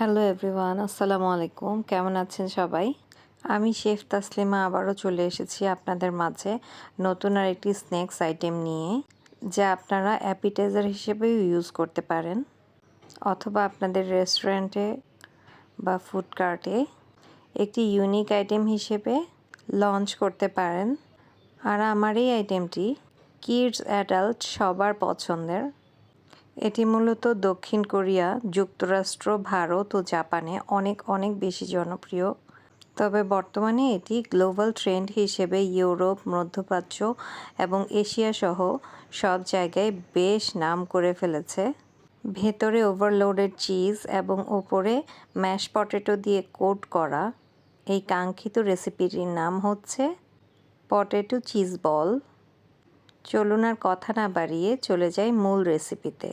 Hello everyone আসসালামু আলাইকুম কেমন আছেন সবাই? আমি শেফ তাসলিমা আবারও চলে এসেছি আপনাদের মাঝে নতুন আর একটি স্ন্যাক্স আইটেম নিয়ে, যা আপনারা অ্যাপিটাইজার হিসেবেও ইউজ করতে পারেন, অথবা আপনাদের রেস্টুরেন্টে বা ফুড কার্টে একটি ইউনিক আইটেম হিসেবে লঞ্চ করতে পারেন। আর আমার এই আইটেমটি কিডস অ্যাডাল্ট সবার পছন্দের এটি মূলত দক্ষিণ কোরিয়া, যুক্তরাষ্ট্র, ভারত ও জাপানে অনেক অনেক বেশি জনপ্রিয়। তবে বর্তমানে এটি গ্লোবাল ট্রেন্ড হিসেবে ইউরোপ, মধ্যপ্রাচ্য এবং এশিয়া সহ সব জায়গায় বেশ নাম করে ফেলেছে। ভেতরে ওভারলোডেড চিজ এবং ওপরে ম্যাশ পটেটো দিয়ে কোট করা এই কাঙ্ক্ষিত রেসিপিটির নাম হচ্ছে পটেটো চিজ বল। চলুন আর কথা না বাড়িয়ে চলে যাই মূল রেসিপিতে।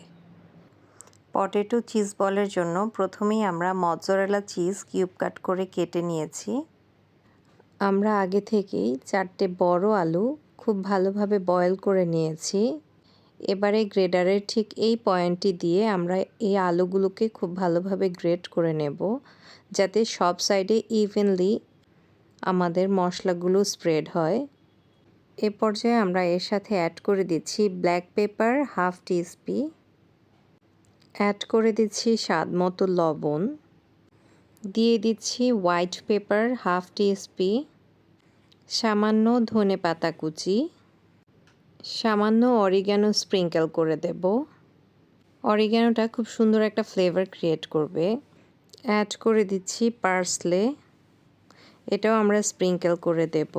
পটেটো চিজ বলের জন্য প্রথমেই আমরা মজরেলা চিজ কিউব কাট করে কেটে নিয়েছি। আমরা আগে থেকেই চারটে বড় আলু খুব ভালোভাবে বয়েল করে নিয়েছি। এবারে গ্রেডারের ঠিক এই পয়েন্টটি দিয়ে আমরা এই আলুগুলোকে খুব ভালোভাবে গ্রেড করে নেব, যাতে সব সাইডে ইভেনলি আমাদের মশলাগুলো স্প্রেড হয়। এ পর্যায়ে আমরা এর সাথে অ্যাড করে দিচ্ছি ব্ল্যাক পেপার হাফ টি টিস্পি অ্যাড করে দিচ্ছি স্বাদ মতো লবণ। দিয়ে দিচ্ছি হোয়াইট পেপার হাফ টিস্পি সামান্য ধনে পাতা কুচি, সামান্য অরিগ্যানো স্প্রিঙ্কেল করে দেব। অরিগ্যানোটা খুব সুন্দর একটা ফ্লেভার ক্রিয়েট করবে। অ্যাড করে দিচ্ছি পার্সলে এটাও আমরা স্প্রিঙ্কেল করে দেব।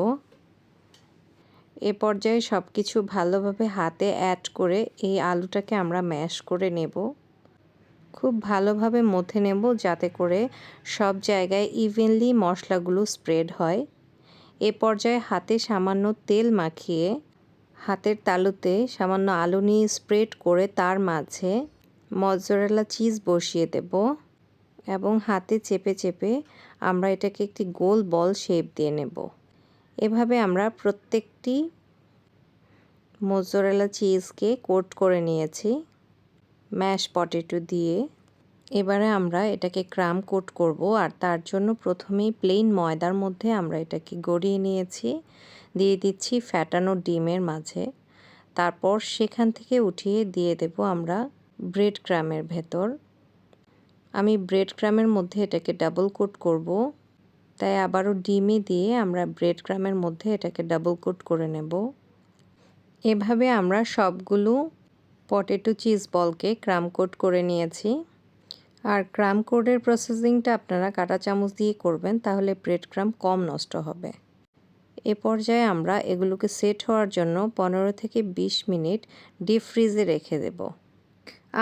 এ পর্যায়ে সব কিছু ভালোভাবে হাতে অ্যাড করে এই আলুটাকে আমরা ম্যাশ করে নেব। খুব ভালোভাবে মথে নেব যাতে করে সব জায়গায় ইভেনলি মশলাগুলো স্প্রেড হয়। এ পর্যায়ে হাতে সামান্য তেল মাখিয়ে, হাতের তালুতে সামান্য আলু নিয়ে স্প্রেড করে তার মাঝে মজরেলা চিজ বসিয়ে দেব এবং হাতে চেপে চেপে আমরা এটাকে একটি গোল বল শেপ দিয়ে নেব। এভাবে আমরা প্রত্যেকটি মোজরেলা চিজকে কোট করে নিয়েছি। ম্যাশ পটেটো দিয়ে এবারে আমরা এটাকে ক্রাম কোট করব আর তার জন্য প্রথমেই প্লেন ময়দার মধ্যে আমরা এটাকে গড়িয়ে নিয়েছি। দিয়ে দিচ্ছি ফ্যাটানো ডিমের মাঝে। তারপর সেখান থেকে উঠিয়ে দিয়ে দেব আমরা ব্রেড ক্রামের ভেতর। আমি ব্রেড ক্রামের মধ্যে এটাকে ডাবল কোট করব। তাই আবারও ডিমে দিয়ে আমরা ব্রেড ক্রামের মধ্যে এটাকে ডাবল কোট করে নেব। এভাবে আমরা সবগুলো পটেটো চিজ বলকে ক্রাম কোট করে নিয়েছি। আর ক্রাম কোডের প্রসেসিংটা আপনারা কাটা চামচ দিয়ে করবেন, তাহলে ব্রেড ক্রাম কম নষ্ট হবে। এ পর্যায়ে আমরা এগুলোকে সেট হওয়ার জন্য পনেরো থেকে ২০ মিনিট ডিপ ফ্রিজে রেখে দেব।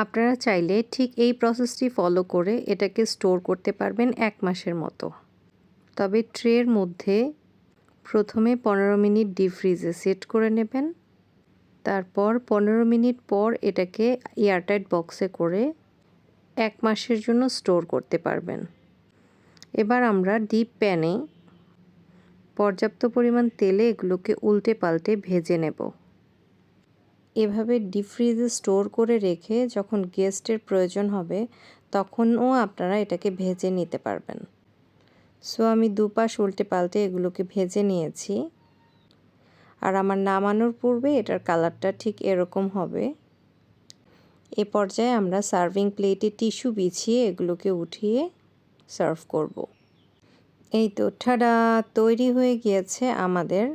আপনারা চাইলে ঠিক এই প্রসেসটি ফলো করে এটাকে স্টোর করতে পারবেন এক মাসের মতো। তবে ট্রের মধ্যে প্রথমে পনেরো মিনিট ডিপ ফ্রিজে সেট করে নেবেন। তারপর পনেরো মিনিট পর এটাকে এয়ারটাইট বক্সে করে এক মাসের জন্য স্টোর করতে পারবেন। এবার আমরা ডিপ প্যানে পর্যাপ্ত পরিমাণ তেলে এগুলোকে উল্টে পাল্টে ভেজে নেব। এভাবে ডিপ ফ্রিজে স্টোর করে রেখে যখন গেস্টের প্রয়োজন হবে, তখনও আপনারা এটাকে ভেজে নিতে পারবেন। সো, আমি দুপাশ উল্টে পাল্টে এগুলোকে ভেজে নিয়েছি। আর আমার নামানোর পূর্বে এটার কালারটা ঠিক এরকম হবে। এ পর্যায়ে আমরা সার্ভিং প্লেটে টিস্যু বিছিয়ে এগুলোকে উঠিয়ে সার্ভ করব। এই তো ঠাডা তৈরি হয়ে গিয়েছে আমাদের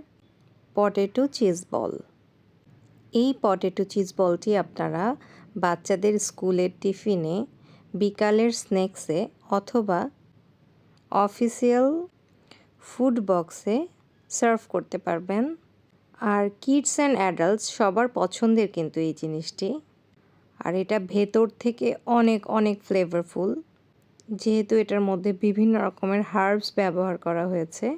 পটেটো চিজ বল। এই পটেটো চিজ বলটি আপনারা বাচ্চাদের স্কুলের টিফিনে, বিকালের স্ন্যাক্সে অথবা অফিসিয়াল ফুড বক্সে সার্ভ করতে পারবেন। আর কিডস অ্যান্ড অ্যাডাল্টস সবার পছন্দের কিন্তু এই জিনিসটি। আর এটা ভেতর থেকে অনেক অনেক ফ্লেভারফুল যেহেতু এটার মধ্যে বিভিন্ন রকমের হার্বস ব্যবহার করা হয়েছে।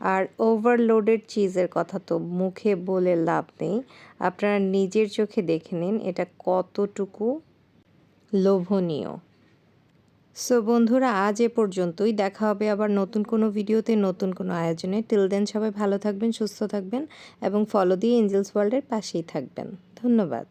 আর ওভারলোডেড চিজের কথা তো মুখে বলে লাভ নেই। আপনারা নিজের চোখে দেখে নিন এটা কতটুকু লোভনীয়। সো বন্ধুরা, আজ এ পর্যন্তই। দেখা হবে আবার নতুন কোনো ভিডিওতে, নতুন কোনো আয়োজনে। টিল দেন সবাই ভালো থাকবেন, সুস্থ থাকবেন এবং ফলো দিয়ে এঞ্জেলস ওয়ার্ল্ডের পাশেই থাকবেন। ধন্যবাদ।